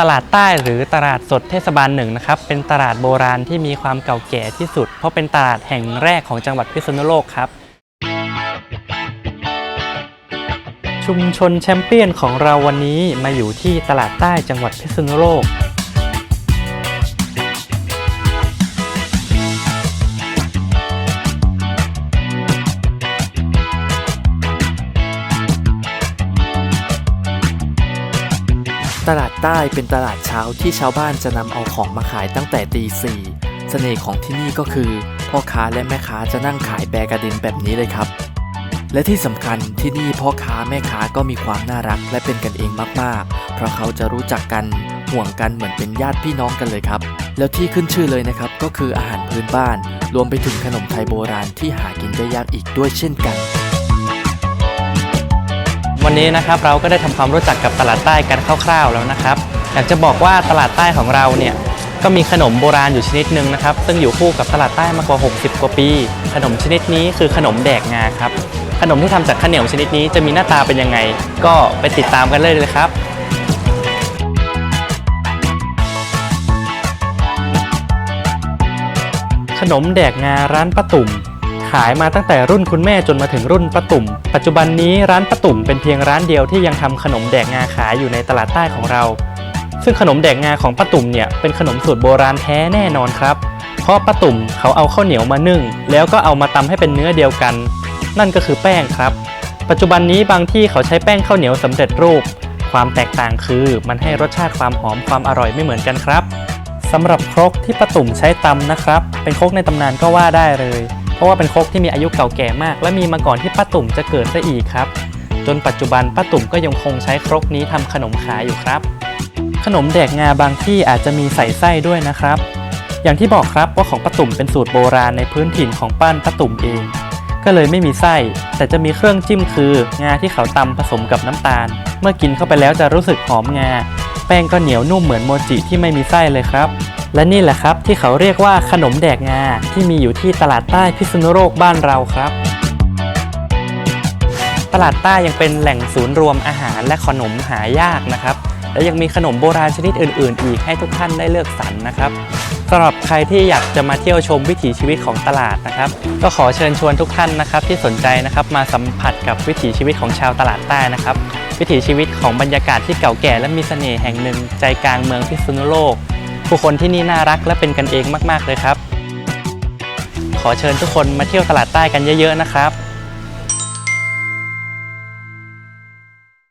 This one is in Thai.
ตลาดใต้หรือตลาดสดเทศบาลหนึ่งนะครับเป็นตลาดโบราณที่มีความเก่าแก่ที่สุด เพราะเป็นตลาดแห่งแรกของจังหวัดพิษณุโลกครับ ชุมชนแชมเปี้ยนของเราวันนี้มาอยู่ที่ตลาดใต้จังหวัดพิษณุโลก ตลาดใต้เป็นตลาดเช้าที่ชาวบ้านจะนำเอาของมาขายตั้งแต่ตีสี่เสน่ห์ของที่นี่ก็คือ พ่อค้าและแม่ค้าจะนั่งขายแบกระเด็นแบบนี้เลยครับ และที่สำคัญที่นี่พ่อค้าแม่ค้าก็มีความน่ารักและเป็นกันเองมากๆ เพราะเขาจะรู้จักกันห่วงกันเหมือนเป็นญาติพี่น้องกันเลยครับ แล้วที่ขึ้นชื่อเลยนะครับก็คืออาหารพื้นบ้าน รวมไปถึงขนมไทยโบราณที่หากินได้ยากอีกด้วยเช่นกัน วันนี้นะครับเราก็ได้ทำความรู้จักกับตลาดใต้กันคร่าวๆแล้วนะครับ อยากจะบอกว่าตลาดใต้ของเราเนี่ยก็มีขนมโบราณอยู่ชนิดหนึ่งนะครับ ซึ่งอยู่คู่กับตลาดใต้มากว่า 60 กว่าปี ขนมชนิดนี้คือขนมแดกงาครับ ขนมที่ทำจากข้าวเหนียวชนิดนี้จะมีหน้าตาเป็นยังไง ก็ไปติดตามกันเลยเลยครับขนมแดกงาร้านป้าตุ่ม ขายมาตั้งแต่รุ่นคุณแม่จนมาถึงรุ่นป้าตุ่ม ปัจจุบันนี้ร้านป้าตุ่มเป็นเพียงร้านเดียวที่ยังทำขนมแดกงาขายอยู่ในตลาดใต้ของเรา ซึ่งขนมแดกงาของป้าตุ่มเนี่ยเป็นขนมสูตรโบราณแท้แน่นอนครับ เพราะป้าตุ่มเขาเอาข้าวเหนียวมานึ่ง แล้วก็เอามาตำให้เป็นเนื้อเดียวกัน นั่นก็คือแป้งครับ ปัจจุบันนี้บางที่เขาใช้แป้งข้าวเหนียวสำเร็จรูป ความแตกต่างคือมันให้รสชาติความหอมความอร่อยไม่เหมือนกันครับสำหรับครกที่ป้าตุ่มใช้ตำนะครับ เป็นครกในตำนานก็ว่าได้เลย ราะว่าเป็นครกที่มีอายุเก่าแก่มาก และมีมาก่อนที่ป้าตุ่มจะเกิดซะอีกครับ จนปัจจุบันป้าตุ่มก็ยังคงใช้ครกนี้ทำขนมขายอยู่ครับ ขนมแดกงาบางที่อาจจะมีใส่ไส้ด้วยนะครับ อย่างที่บอกครับว่าของป้าตุ่มเป็นสูตรโบราณในพื้นถิ่นของป้านป้าตุ่มเอง ก็เลยไม่มีไส้ แต่จะมีเครื่องจิ้มคืองาที่เขาตำผสมกับน้ำตาล เมื่อกินเข้าไปแล้วจะรู้สึกหอมงา แป้งก็เหนียวนุ่มเหมือนโมจิที่ไม่มีไส้เลยครับ และนี่แหละครับที่เขาเรียกว่าขนมแดกงาที่มีอยู่ที่ตลาดใต้พิษณุโลกบ้านเราครับ ตลาดใต้ยังเป็นแหล่งศูนย์รวมอาหารและขนมหายากนะครับ และยังมีขนมโบราณชนิดอื่น ๆ อีกให้ทุกท่านได้เลือกสรรนะครับสำหรับใครที่อยากจะมาเที่ยวชมวิถีชีวิตของตลาดนะครับ ก็ขอเชิญชวนทุกท่านนะครับ ที่สนใจนะครับมาสัมผัสกับวิถีชีวิตของชาวตลาดใต้นะครับ วิถีชีวิตของบรรยากาศที่เก่าแก่และมีเสน่ห์แห่งหนึ่งใจกลางเมืองพิษณุโลก ผู้คนที่นี่น่ารักและเป็นกันเองมาก ๆ เลยครับ ขอเชิญทุกคนมาเที่ยวตลาดใต้กันเยอะ ๆ นะครับ